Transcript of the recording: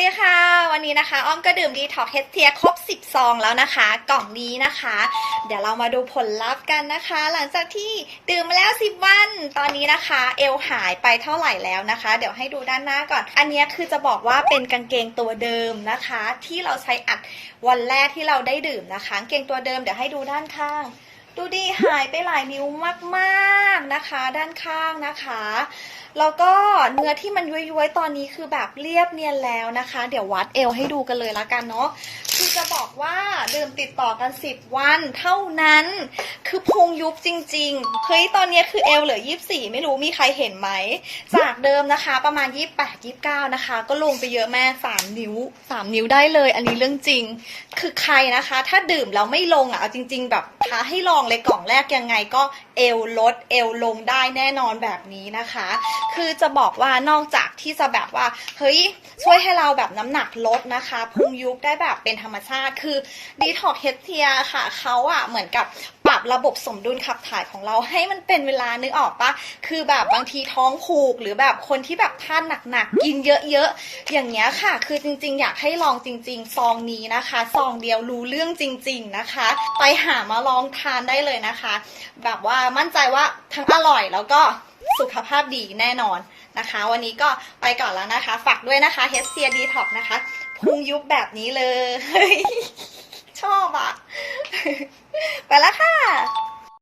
ดีค่ะ วันนี้นะคะ อ้อมก็ดื่มดีท็อกเฮสเทียครบ 10 ซองแล้วนะคะ กล่องนี้นะคะ เดี๋ยวเรามาดูผลลัพธ์กันนะคะ หลังจากที่ดื่มมาแล้ว 10 วัน ตอนนี้นะคะ เอวหายไปเท่าไหร่แล้วนะคะ เดี๋ยวให้ดูด้านหน้าก่อน อันนี้คือจะบอกว่าเป็นกางเกงตัวเดิมนะคะ ที่เราใช้อัดวันแรกที่เราได้ดื่มนะคะกางเกงตัวเดิมเดี๋ยวให้ดูด้านข้าง ดูดีหายไปหลายนิ้วมากๆนะคะ ด้านข้างนะคะ แล้วก็เนื้อที่มันย้วยๆตอนนี้คือแบบเรียบเนียนแล้วนะคะ เดี๋ยววัดเอวให้ดูกันเลยละกันเนาะคือจะบอกว่าดื่มติดต่อกัน 10 วันเท่านั้นคือพุงยุบจริงๆ เฮ้ยตอนนี้คือเอวเหลือ 24 ไม่รู้มีใครเห็นไหม จากเดิมนะคะ ประมาณ 28 29 นะคะ ก็ลงไปเยอะแม่ 3 นิ้ว 3 นิ้วได้เลย อันนี้เรื่องจริง คือใครนะคะ ถ้าดื่มแล้วไม่ลงอะเอาจริง ๆ แบบท้าให้ลองเลยกล่องแรกยังไงก็เอวลดเอวลงได้แน่นอนแบบนี้นะคะ คือจะบอกว่านอกจากที่จะแบบว่า เฮ้ยช่วยให้เราแบบน้ำหนักลดนะคะ พุงยุบได้แบบเป็นธรรมชาติ คือดีท็อกเฮดเทียค่ะเขาอะเหมือนกับ รับระบบสมดุลขับถ่ายของเราให้มันเป็นเวลานึกออกปะคือแบบบางทีท้องผูกหรือแบบคนที่แบบท่านหนักๆกินเยอะๆอย่างเงี้ยค่ะ คือจริง ๆ อยากให้ลองจริง ๆ ซองนี้นะคะซองเดียวรู้เรื่องจริง ๆนะคะ ไปหามาลองทานได้เลยนะคะ แบบว่ามั่นใจว่าทั้งอร่อยแล้วก็สุขภาพดีแน่นอนนะคะ วันนี้ก็ไปก่อนแล้วนะคะ ฝากด้วยนะคะ h e s t i a Detox นะคะพุงยุบแบบนี้เลย ชอบอะ ไปแล้วค่ะ